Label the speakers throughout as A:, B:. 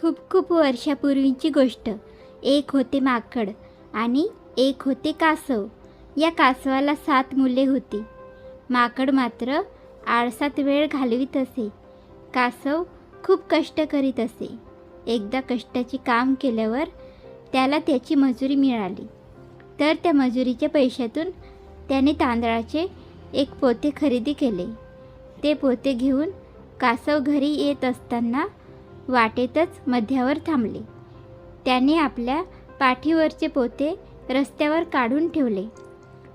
A: खूप खूप वर्षापूर्वीची गोष्ट. एक होते माकड आणि एक होते कासव. या कासवाला सात मुले होती. माकड मात्र आळसात वेळ घालवीत असे. कासव खूप कष्ट करीत असे. एकदा कष्टाचे काम केल्यावर त्याला त्याची मजुरी मिळाली. तर त्या मजुरीच्या पैशातून त्याने तांदळाचे एक पोते खरेदी केले. ते पोते घेऊन कासव घरी येत असताना वाटेतच मध्यावर थांबले. त्याने आपल्या पाठीवरचे पोते रस्त्यावर काढून ठेवले.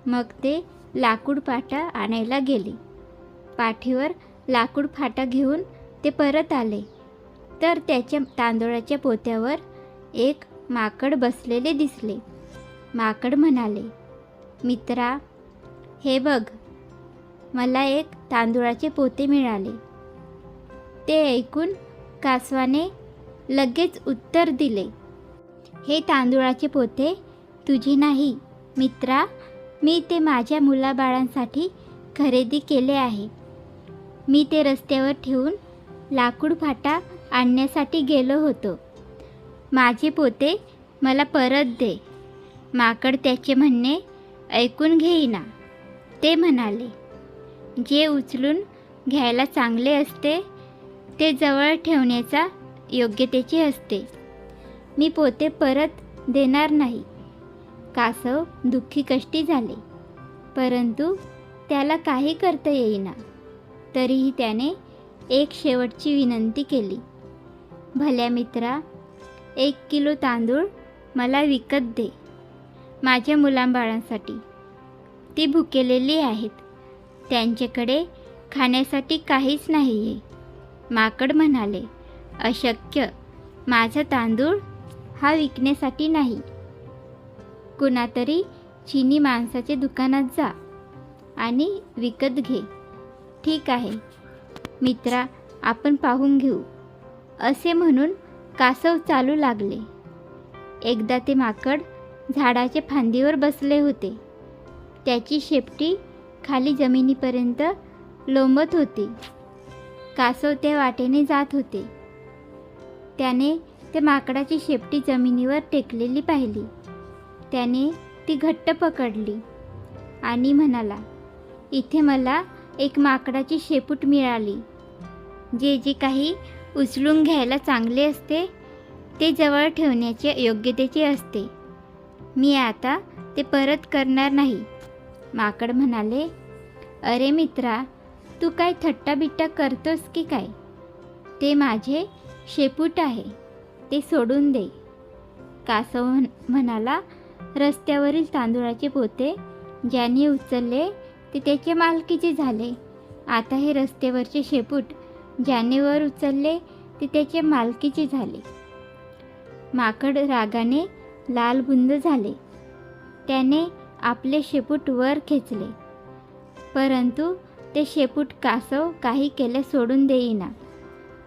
A: मग ते लाकूड पाटा आणायला गेले. पाठीवर लाकूड फाटा घेऊन ते परत आले. तर त्याच्या तांदूळाच्या पोत्यावर एक माकड बसलेले दिसले. माकड म्हणाले मित्रा हे बघ मला एक तांदूळाचे पोते मिळाले. ते ऐकून कासवाने लगेच उत्तर दिले हे तांदूळाचे पोते तुझे नाही. मित्रा मी ते माझ्या मुलाबाळांसाठी खरेदी केले आहे. मी ते रस्त्यावर ठेवून लाकूड फाटा आणण्यासाठी गेलो होतो. माझे पोते मला परत दे. माकड त्याचे म्हणणे ऐकून घेईना. ते म्हणाले जे उचलून घ्यायला चांगले असते ते जवळ ठेवण्याचा योग्यतेची असते. मी पोते परत देणार नाही. कासव दुःखी कष्टी झाले. परंतु त्याला काही करता येईना. तरीही त्याने एक शेवटची विनंती केली. भल्या मित्रा एक किलो तांदूळ मला विकत दे. माझ्या मुलांबाळांसाठी. ती भुकेलेली आहेत. त्यांच्याकडे खाण्यासाठी काहीच नाही आहे माकड म्हणाले अशक्य. माझा तांदूळ हा विकण्यासाठी नाही. कुणातरी चिनी माणसाच्या दुकानात जा आणि विकत घे. ठीक आहे. मित्रा आपण पाहून घेऊ. असे म्हणून कासव चालू लागले. एकदा ते माकड झाडाच्या फांदीवर बसले होते. त्याची शेपटी खाली जमिनीपर्यंत लोंबत होती. कासव त्या वाटेने जात होते. त्याने त्या माकडाची शेपटी जमिनीवर टेकलेली पाहिली. त्याने ती घट्ट पकडली आणि म्हणाला इथे मला एक माकडाची शेपूट मिळाली. जे जे काही उचलून घ्यायला चांगले असते ते जवळ ठेवण्याचे योग्यतेचे असते. मी आता ते परत करणार नाही. माकड म्हणाले अरे मित्रा तू काय थट्टाबिट्टा करतोस की काय? ते माझे शेपूट आहे ते सोडून दे. कासव म्हण- म्हणाला रस्त्यावरील तांदूळाचे पोते ज्याने उचलले ते त्याचे मालकीचे झाले. आता हे रस्त्यावरचे शेपूट ज्याने वर उचलले ते त्याचे मालकीचे झाले. माकड रागाने लालबुंद झाले. त्याने आपले शेपूट वर खेचले. परंतु ते शेपूट कासव काही केले सोडून देईना.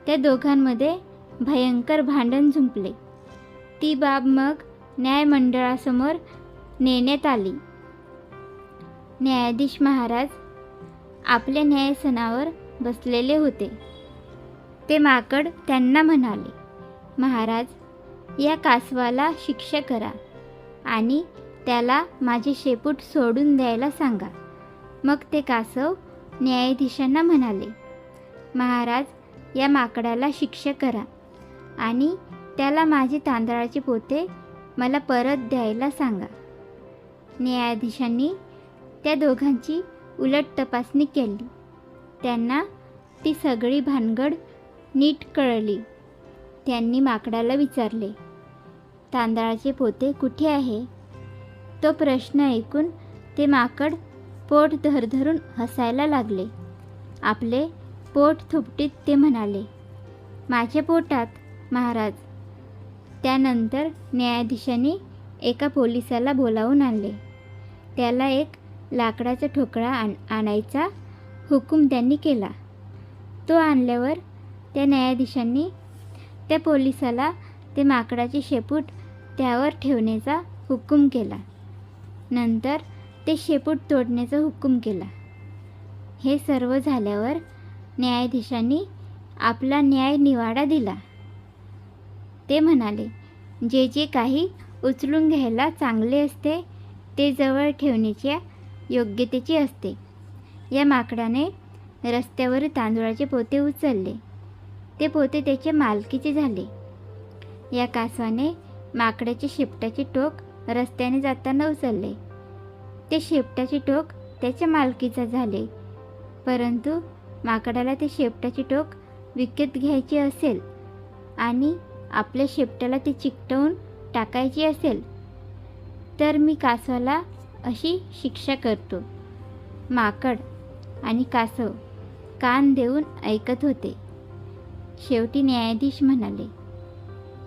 A: त्या दोघांमध्ये भयंकर भांडण झुंपले. ती बाब मग न्यायमंडळासमोर नेण्यात आली. न्यायाधीश महाराज आपल्या न्यायसनावर बसलेले होते. ते माकड त्यांना म्हणाले महाराज या कासवाला शिक्षा करा आणि त्याला माझे शेपूट सोडून द्यायला सांगा. मग ते कासव न्यायाधीशांना म्हणाले महाराज या माकडाला शिक्षा करा आणि त्याला माझे तांदळाचे पोते मला परत द्यायला सांगा. न्यायाधीशांनी त्या दोघांची उलट तपासणी केली. त्यांना ती सगळी भानगड नीट कळली. त्यांनी माकडाला विचारले तांदळाचे पोते कुठे आहे? तो प्रश्न ऐकून ते माकड पोट धरधरून हसायला लागले. आपले पोट थुपटीत ते म्हणाले माझ्या पोटात महाराज. त्यानंतर न्यायाधीशांनी एका पोलिसाला बोलावून आणले. त्याला एक लाकडाचा ठोकळा आण आणायचा हुकूम त्यांनी केला. तो आणल्यावर त्या न्यायाधीशांनी त्या पोलिसाला ते माकडाचे शेपूट त्यावर ठेवण्याचा हुकूम केला. नंतर ते शेपूट तोडण्याचा हुकूम केला. हे सर्व झाल्यावर न्यायाधीशांनी आपला न्याय निवाडा दिला. ते म्हणाले जे जे काही उचलून घ्यायला चांगले असते ते जवळ ठेवण्याच्या योग्यतेचे असते. या माकडाने रस्त्यावर तांदूळाचे पोते उचलले. ते पोते त्याच्या मालकीचे झाले. या कासवाने माकडाचे शेपटाचे टोक रस्त्याने जाताना उचलले. ते शेपटाचे टोक त्याच्या मालकीचा झाले. परंतु माकडाला ते शेपटाचे टोक विकत घ्यायचे असेल आणि आपल्या शेपटाला ते चिकटवून टाकायची असेल तर मी कासवाला अशी शिक्षा करतो. माकड आणि कासव कान देऊन ऐकत होते. शेवटी न्यायाधीश म्हणाले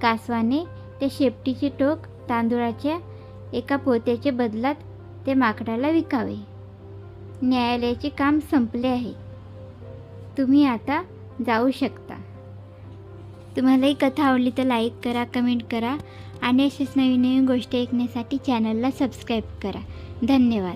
A: कासवाने त्या शेपटीचे टोक तांदूळाच्या एका पोत्याच्या बदलात ते माकडाला विकावे. न्यायालयाचे काम संपले आहे. तुम्ही आता जाऊ शकता. तुम्हाला ही कथा आवडली तर लाईक करा कमेंट करा आणि अशाच नवीन नवीन गोष्टी ऐकण्यासाठी चॅनलला सबस्क्राईब करा. धन्यवाद.